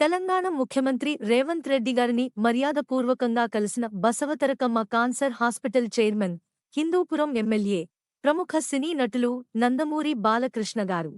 తెలంగాణ ముఖ్యమంత్రి రేవంత్ రెడ్డి గారిని మర్యాదపూర్వకంగా కలిసిన Basavatarakamma cancer hospital chairman Hindupur MLA ప్రముఖ సినీ నటులు నందమూరి బాలకృష్ణ గారు.